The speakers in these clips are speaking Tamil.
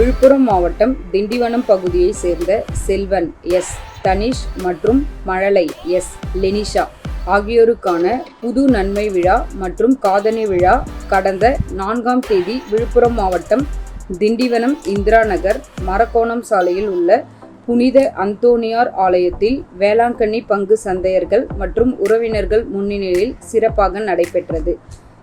விழுப்புரம் மாவட்டம் திண்டிவனம் பகுதியைச் சேர்ந்த செல்வன் எஸ். தனிஷ் மற்றும் மழலை எஸ். லெனிஷா ஆகியோருக்கான புது நன்மை விழா மற்றும் காதணி விழா கடந்த நான்காம் தேதி விழுப்புரம் மாவட்டம் திண்டிவனம் இந்திரா நகர் மரக்கோணம் சாலையில் உள்ள புனித அந்தோனியார் ஆலயத்தில் வேளாங்கண்ணி பங்கு சந்தையர்கள் மற்றும் உறவினர்கள் முன்னிலையில் சிறப்பாக நடைபெற்றது.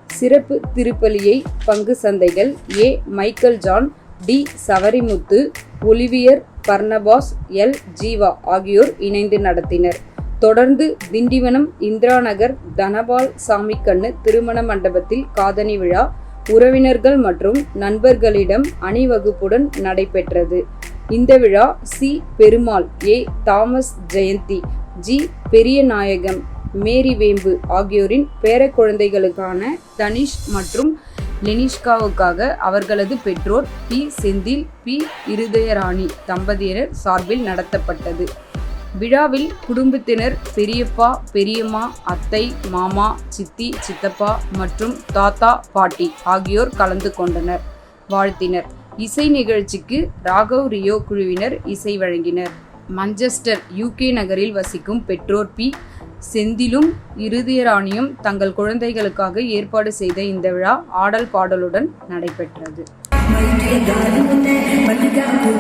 சிறப்பு திருப்பலியை பங்கு சந்தைகள் A. Michael John T. Savarimuthu Olivier Barnabas L. Jeeva ஆகியோர் இணைந்து நடத்தினர். தொடர்ந்து திண்டிவனம் இந்திரா நகர் தனபால் சாமிக்கண்ணு திருமண மண்டபத்தில் காதணி விழா உறவினர்கள் மற்றும் நண்பர்களிடம் அணிவகுப்புடன் நடைபெற்றது. இந்த விழா C. Perumal A. Thomas Jayanthi G. Periyanayagam Mary Vembu ஆகியோரின் பேரக்குழந்தைகளுக்கான தனிஷ் மற்றும் லெனிஷ்காவுக்காக அவர்களது பெற்றோர் பி. செந்தில் பி. இருதயராணி தம்பதியினர் சார்பில் நடத்தப்பட்டது. விழாவில் குடும்பத்தினர் பெரியப்பா பெரியம்மா அத்தை மாமா சித்தி சித்தப்பா மற்றும் தாத்தா பாட்டி ஆகியோர் கலந்து கொண்டனர். வாழ்த்தினர். இசை நிகழ்ச்சிக்கு ராகவ் ரியோ குழுவினர் இசை வழங்கினர். மஞ்சஸ்டர் யூகே நகரில் வசிக்கும் பெற்றோர் பி. செந்திலும் இருதயராணியும் தங்கள் குழந்தைகளுக்காக ஏற்பாடு செய்த இந்த விழா ஆடல் பாடலுடன் நடைபெற்றது. மல்லிகா பூ